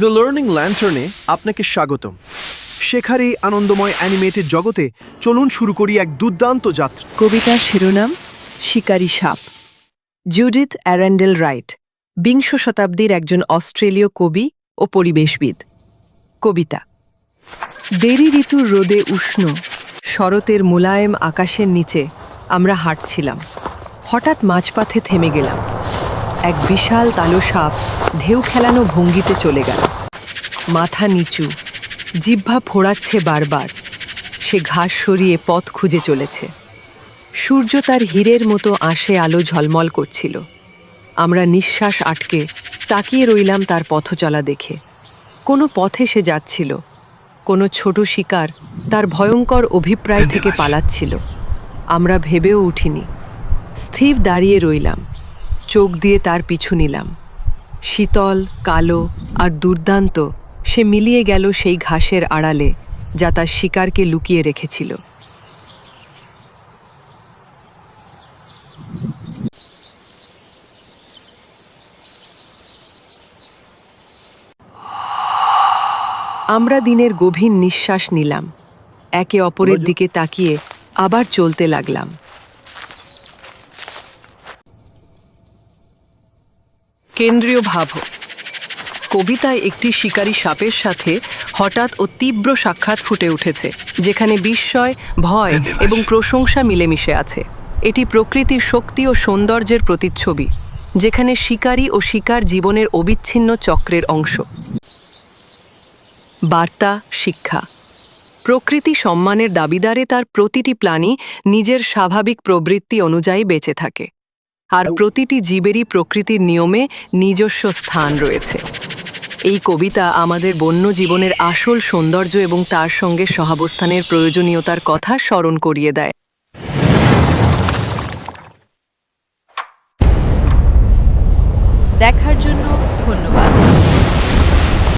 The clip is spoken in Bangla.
দ্য লার্নিং ল্যান্টার্নে আপনাকে স্বাগতম। শেখার এই আনন্দময় অ্যানিমেটেড জগতে চলুন শুরু করি এক দুর্দান্ত যাত্রা। কবিতার শিরোনাম, শিকারী সাপ। জুডিথ অ্যারেন্ডেল রাইট বিংশ শতাব্দীর একজন অস্ট্রেলীয় কবি ও পরিবেশবিদ। কবিতা, দেরি ঋতুর রোদে উষ্ণ, শরতের মুলায়েম আকাশের নিচে আমরা হাঁটছিলাম। হঠাৎ মাঝপাথে থেমে গেলাম। এক বিশাল তালো সাপ ঢেউ খেলানো ভঙ্গিতে চলে গেল। মাথা নিচু জিহ্বা ফোড়াচ্ছে বারবার। সে ঘাস সরিয়ে পথ খুঁজে চলেছে। সূর্য তার হীরের মতো আশে আলো ঝলমল করছিল। আমরা নিঃশ্বাস আটকে তাকিয়ে রইলাম তার পথচলা দেখে। কোনো পথে সে যাচ্ছিল কোনো ছোট শিকার তার ভয়ঙ্কর অভিপ্রায় থেকে পালাচ্ছিল। আমরা ভেবেও উঠিনি। স্থির দাঁড়িয়ে রইলাম। চোখ দিয়ে তার পিছু নিলাম। শীতল কালো আর দুর্দান্ত সে মিলিয়ে গেল সেই ঘাসের আড়ালে যা তার শিকারকে লুকিয়ে রেখেছিল। আমরা দিনের গভীর নিঃশ্বাস নিলাম। একে অপরের দিকে তাকিয়ে আবার চলতে লাগলাম। কেন্দ্রীয় ভাব কবিতায় একটি শিকারী সাপের সাথে হঠাৎ ও তীব্র সাক্ষাৎ ফুটে উঠেছে যেখানে বিস্ময় ভয় এবং প্রশংসা মিলেমিশে আছে। এটি প্রকৃতির শক্তি ও সৌন্দর্যের প্রতিচ্ছবি যেখানে শিকারী ও শিকার জীবনের অবিচ্ছিন্ন চক্রের অংশ। বার্তা শিক্ষা। প্রকৃতি সম্মানের দাবিদারে তার প্রতিটি প্রাণী নিজের স্বাভাবিক প্রবৃত্তি অনুযায়ী বেঁচে থাকে। আর প্রতিটি জীবেরই প্রকৃতির নিয়মে নিজস্ব স্থান রয়েছে। এই কবিতা আমাদের বন্য জীবনের আসল সৌন্দর্য এবং তার সঙ্গে সহাবস্থানের প্রয়োজনীয়তার কথা স্মরণ করিয়ে দেয়। দেখার জন্য ধন্যবাদ।